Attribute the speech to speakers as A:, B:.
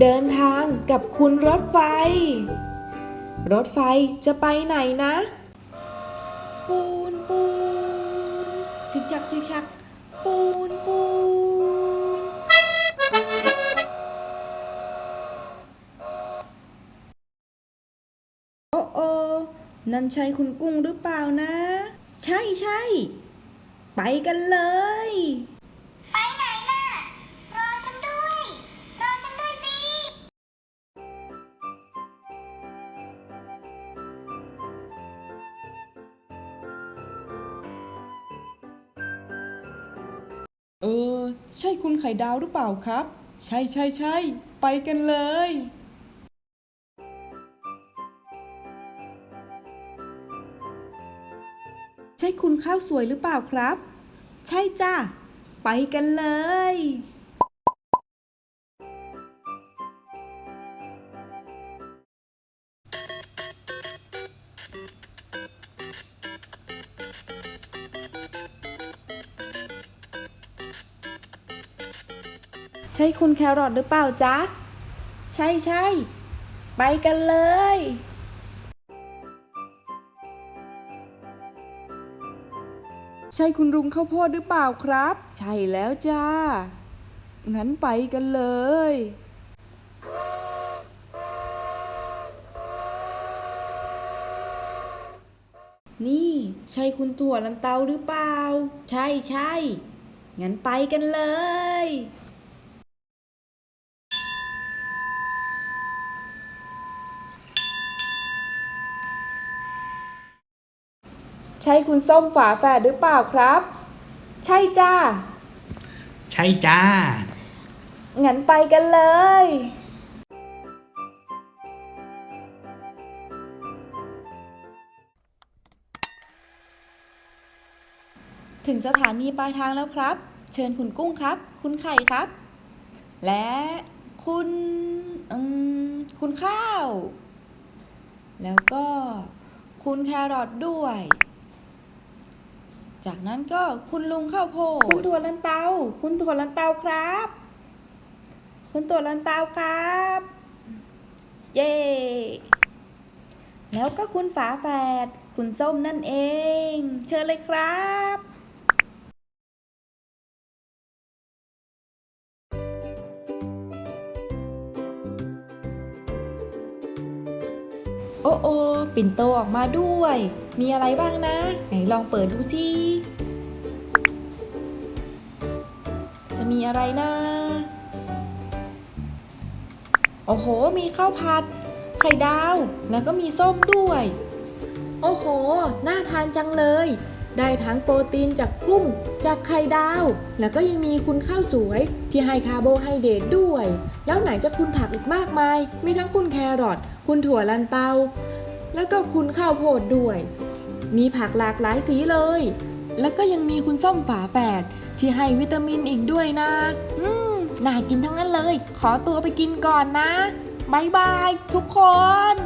A: เดินทางกับคุณรถไฟ รถไฟจะไปไหนนะ ปูนปูนชิกชักชิกชัก ปูนปูนโอ้โอนั่นใช่คุณกุ้งหรือเปล่านะ ใช่ใช่ ไปกันเลย ใช่คุณไข่ดาวหรือเปล่าครับ ใช่ใช่ใช่ไปกันเลย ใช่คุณข้าวสวยหรือเปล่าครับ ใช่จ้าไปกันเลย ใช่คุณแครอทหรือเปล่าจ๊ะ ใช่ใช่ไปกันเลย ใช่คุณลุงข้าวโพดหรือเปล่าครับ ใช่แล้วจ้า งั้นไปกันเลยนี่ใช่คุณถั่วลันเตาหรือเปล่า ใช่ใช่งั้นไปกันเลย ใช่คุณส้มฝาแฝดหรือเปล่าครับ ใช่จ้า
B: ใช่จ้า
A: งั้นไปกันเลย ถึงสถานีปลายทางแล้วครับ เชิญคุณกุ้งครับ คุณไข่ครับ และคุณอืมคุณข้าว แล้วก็คุณแครอทด้วย จากนั้นก็คุณลุงข้าวโพดคุณถั่วลันเตา คุณถั่วลันเตาครับ คุณถั่วลันเตาครับ เย้แล้วก็คุณฝาแฝดคุณส้มนั่นเอง เชิญเลยครับ โอ้โอปิ่นโตออกมาด้วย มีอะไรบ้างนะ ไหนลองเปิดดูสิ จะมีอะไรนะ โอ้โห มีข้าวผัด ไข่ดาว แล้วก็มีส้มด้วย โอ้โห น่าทานจังเลย ได้ทั้งโปรตีนจากกุ้ง จากไข่ดาว แล้วก็ยังมีคุณข้าวสวยที่ให้คาร์โบไฮเดรตด้วย แล้วไหนจะคุณผักอีกมากมาย มีทั้งคุณแครอท คุณถั่วลันเตา แล้วก็คุณข้าวโพดด้วย มีผักหลากหลายสีเลย แล้วก็ยังมีคุณส้มฝาแฝดที่ให้วิตามินอีกด้วยนะ อืมน่ากินทั้งนั้นเลย ขอตัวไปกินก่อนนะบายบายทุกคน